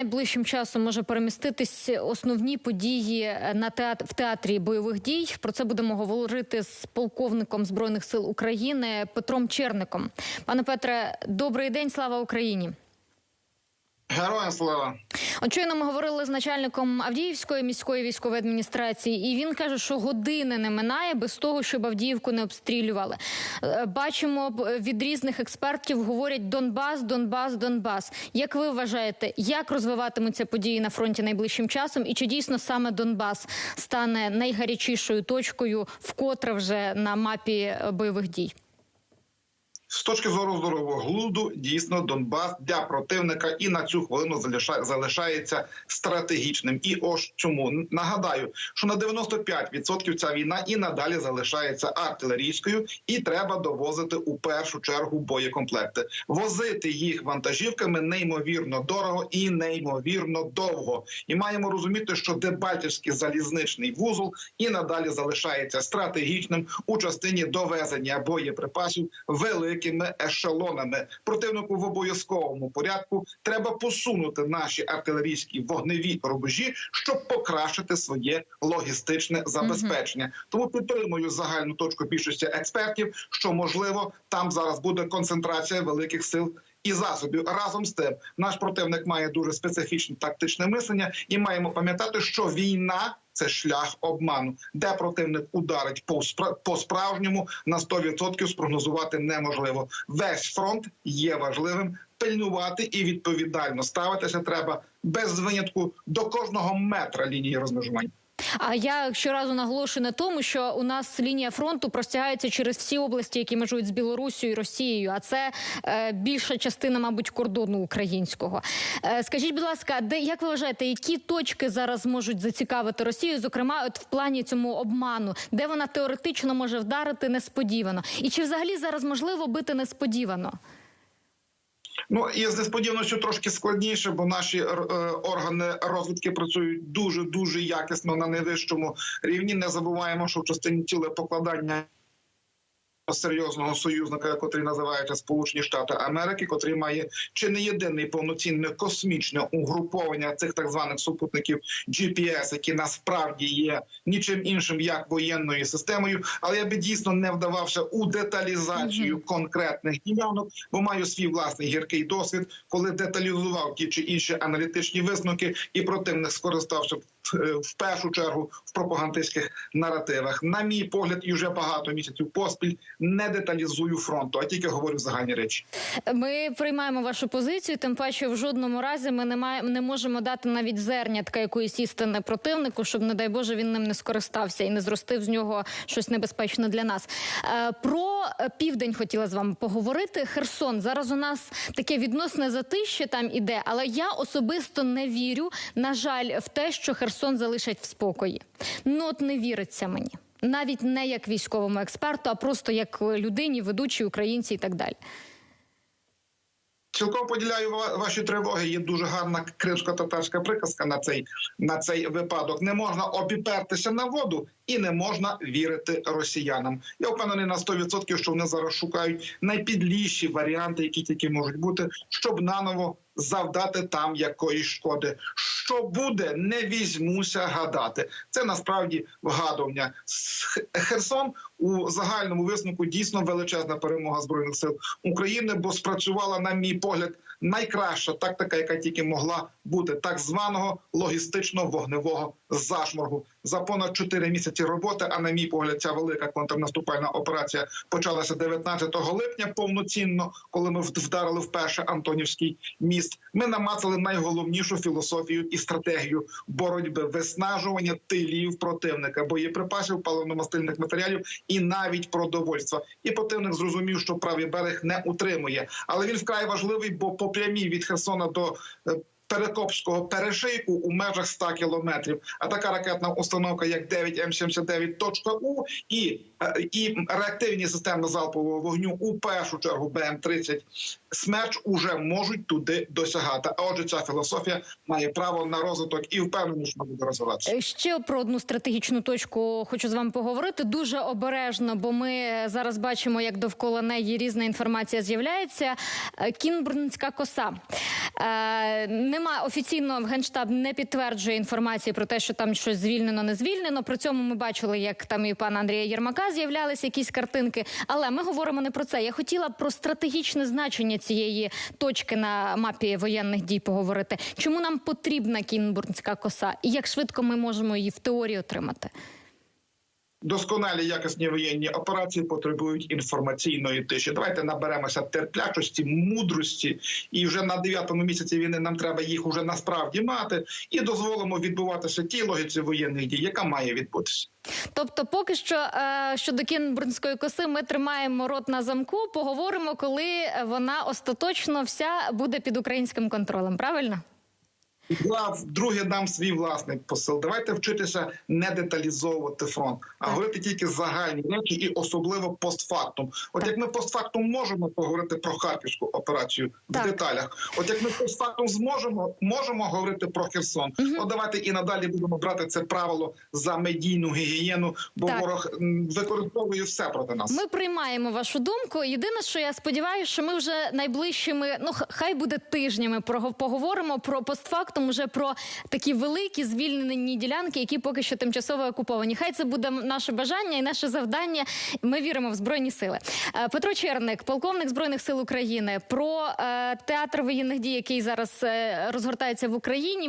Найближчим часом може переміститись основні події на театр в театрі бойових дій. Про це будемо говорити з полковником збройних сил України Петром Черником. Пане Петре, добрий день, слава Україні. Героям слава. От щойно ми говорили з начальником Авдіївської міської військової адміністрації, і він каже, що години не минає без того, щоб Авдіївку не обстрілювали. Е, Бачимо від різних експертів говорять Донбас, Донбас, Донбас. Як ви вважаєте, як розвиватимуться події на фронті найближчим часом, і чи дійсно саме Донбас стане найгарячішою точкою, вкотре вже на мапі е, бойових дій? З точки зору здорового глузду, дійсно Донбас для противника і на цю хвилину залишає- залишається стратегічним. І ось чому нагадаю, що на 95% ця війна і надалі залишається артилерійською, і треба довозити у першу чергу боєкомплекти. Возити їх вантажівками неймовірно дорого і неймовірно довго. І маємо розуміти, що Дебальтівський залізничний вузол і надалі залишається стратегічним у частині довезення боєприпасів великими ешелонами. Противнику в обов'язковому порядку треба посунути наші артилерійські вогневі рубежі, щоб покращити своє логістичне забезпечення. Тому підтримую загальну точку більшості експертів, що можливо там зараз буде концентрація великих сил. І засобів разом з тим, наш противник має дуже специфічне тактичне мислення, і маємо пам'ятати, що війна це шлях обману, де противник ударить по по справжньому на 100% спрогнозувати неможливо. Весь фронт є важливим. Пильнувати і відповідально ставитися треба без винятку до кожного метра лінії розмежування. А я щоразу наголошую на тому, що у нас лінія фронту простягається через всі області, які межують з Білорусією і Росією. А це е, більша частина, мабуть, кордону українського. Е, скажіть, будь ласка, де як ви вважаєте, які точки зараз можуть зацікавити Росію, зокрема, от в плані цьому обману, де вона теоретично може вдарити несподівано? І чи взагалі зараз можливо бити несподівано? Ну і з несподіваністю трошки складніше, бо наші е, органи розвідки працюють дуже дуже якісно на найвищому рівні. Не забуваємо, що в частині тіле покладання. Серйозного союзника, котрий називається Сполучені Штати Америки, котрий має чи не єдиний повноцінне космічне угруповання цих так званих супутників GPS, які насправді є нічим іншим як воєнною системою. Але я би дійсно не вдавався у деталізацію конкретних ділянок, бо маю свій власний гіркий досвід, коли деталізував ті чи інші аналітичні висновки, і противник скористався в першу чергу в пропагандистських наративах. На мій погляд, і вже багато місяців поспіль не деталізую фронту, а тільки говорю загальні речі. Ми приймаємо вашу позицію. Тим паче, в жодному разі ми не маємо не можемо дати навіть зернятка якоїсь істини противнику, щоб, не дай Боже, він ним не скористався і не зростив з нього щось небезпечне для нас. Е, Про е, південь хотіла з вами поговорити. Херсон зараз у нас таке відносне затище там іде, але я особисто не вірю, на жаль, в те, що Херсон залишать в спокої. Ну от не віриться мені. Навіть не як військовому експерту, а просто як людині, ведучій українці і так далі. Цілком поділяю ва- ваші тривоги. Є дуже гарна кримсько-татарська приказка на цей на цей випадок. Не можна обіпертися на воду і не можна вірити росіянам. Я впевнений на 100%, що вони зараз шукають найпідліші варіанти, які тільки можуть бути, щоб наново завдати там якоїсь шкоди. Що буде, не візьмуся гадати. Це насправді вгадування. Херсон у загальному висновку дійсно величезна перемога збройних сил України, бо спрацювала, на мій погляд, найкраща тактика, яка тільки могла бути так званого логістично-вогневого зашморгу за понад 4 місяці роботи. А на мій погляд, ця велика контрнаступальна операція почалася 19 липня повноцінно, коли ми вдарили вперше Антонівський міст. Ми намацали найголовнішу філософію і стратегію боротьби виснажування тилів противника, боєприпасів, паливно-мастильних матеріалів і навіть продовольства. І противник зрозумів, що правий берег не утримує, але він вкрай важливий, бо по прямій від Херсона до е, Перекопського перешийку у межах 100 кілометрів. А така ракетна установка, як 9 М79.У і, е, і реактивні системи залпового вогню, у першу чергу БМ-30 смерч уже можуть туди досягати. А отже, ця філософія має право на розвиток і впевнено, що буде розвиватися. Е, Ще про одну стратегічну точку хочу з вами поговорити дуже обережно, бо ми зараз бачимо, як довкола неї різна інформація з'являється. Е, Кінбурнська коса. Е, Нема офіційно генштаб не підтверджує інформації про те, що там щось звільнено, не звільнено. При цьому ми бачили, як там і у пана Андрія Єрмака з'являлися якісь картинки. Але ми говоримо не про це. Я хотіла про стратегічне значення цієї точки на мапі воєнних дій поговорити. Чому нам потрібна Кінбурнська коса, і як швидко ми можемо її в теорії отримати? Досконалі якісні воєнні операції потребують інформаційної тиші. Давайте наберемося терплячості, мудрості, і вже на дев'ятому місяці війни нам треба їх уже насправді мати, і дозволимо відбуватися тій логіці воєнних дій, яка має відбутися. Тобто, поки що е, щодо Кінбурнської коси, ми тримаємо рот на замку. Поговоримо, коли вона остаточно вся буде під українським контролем. Правильно? Я вдруге дам свій власний посил. Давайте вчитися не деталізовувати фронт, а говорити тільки загальні речі і особливо постфактум. От Так. як ми постфактум можемо поговорити про харківську операцію Так. в деталях, от як ми постфактум зможемо, можемо говорити про Херсон. Мгм. От давайте і надалі будемо брати це правило за медійну гігієну, бо Так. ворог використовує все проти нас. Ми приймаємо вашу думку. Єдине, що я сподіваюся, що ми вже найближчими, ну хай буде тижнями, поговоримо про постфактум, уже про такі великі звільнені ділянки, які поки що тимчасово окуповані. Хай це буде наше бажання і наше завдання. Ми віримо в збройні сили. Е, Петро Черник, полковник збройних сил України, про е, театр воєнних дій, який зараз е, розгортається в Україні.